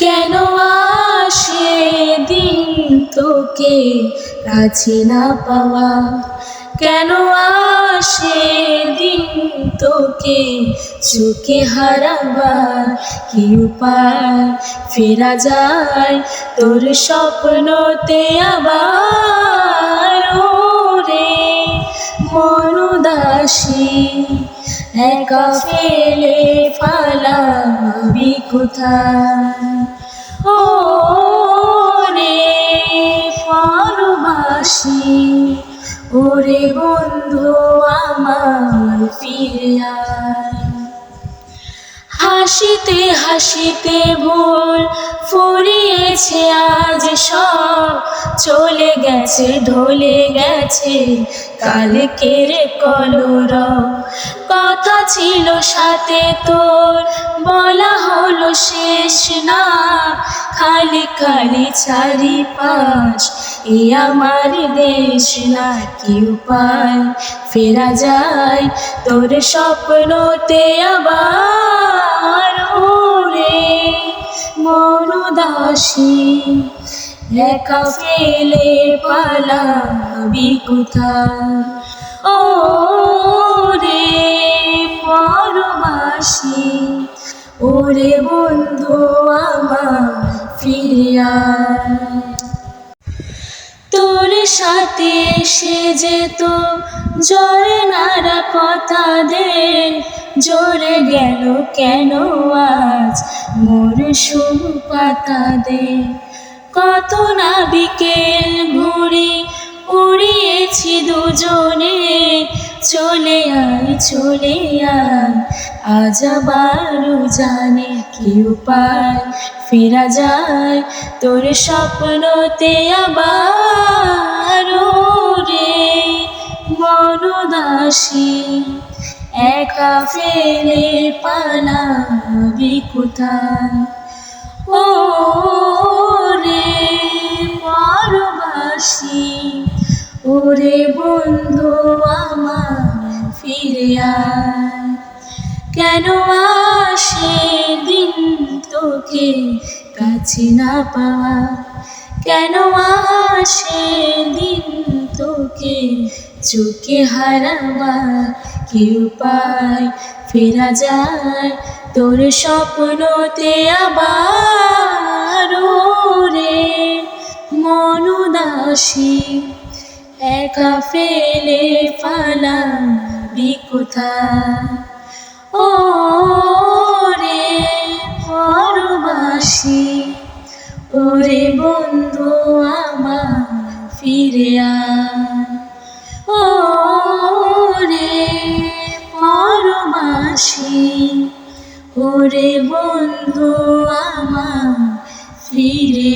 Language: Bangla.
কেন আসে দিন তোকে কাছে না পাওয়া? কেন আসে দিন তোকে চোখে হারাবার কি উপায়? ফেরা যায় তোর স্বপ্নতে আবার? রে মনুদাসী একা ফেলে পালাবি কোথায়? ও রে পরবাসী ওরে বন্ধু আমার ফিরে আয়। হাসিতে হাসিতে ভুল ফুরিয়েছে আজ সব। চলে গেছে, ঢলে গেছে কালকের কলর কথা ছিল সাথে তোর, বলা হলো শেষ না। খালি খালি চারিপাশ এ আমার দেশ না কি উপায়? ফেরা যায় তোর স্বপ্নতে আবার রে মনুদাসী একা ফেলে পালাবি কোথায়? ও রে পরবাসী, ওরে বন্ধু আমার ফিরিয়া সাথে সে যেত। জোরে নারা কথা দে। জোরে গেল কেন আজ? মোর সুম পাতা দে। কত না বিকেল ঘুরি, উড়িয়েছি দুজনে। চলে আয় চলে আয়, আজ আবারও জানে কি উপায়। ফেরা যায় তোর স্বপ্নতে আবার। মনুদাসী একা ফেলে পালাবি কোথায়? ও রে পরবাসী, ওরে বন্ধু আমার ফিরে আয়। কেন আসে দিন তোকে কাছে না পাওয়া? কেন আসে দিন তোকে চোখে হারাবার কি উপায় ফেরা যায়? তোর স্বপ্নতে আবার রে মনুদাসী একা ফেলে পালাবি কোথায়? ও রে পরবাসী ওরে বন্ধু আমার ফিরে ও রে পরমাসি ওরে বন্ধু আমার ফিরে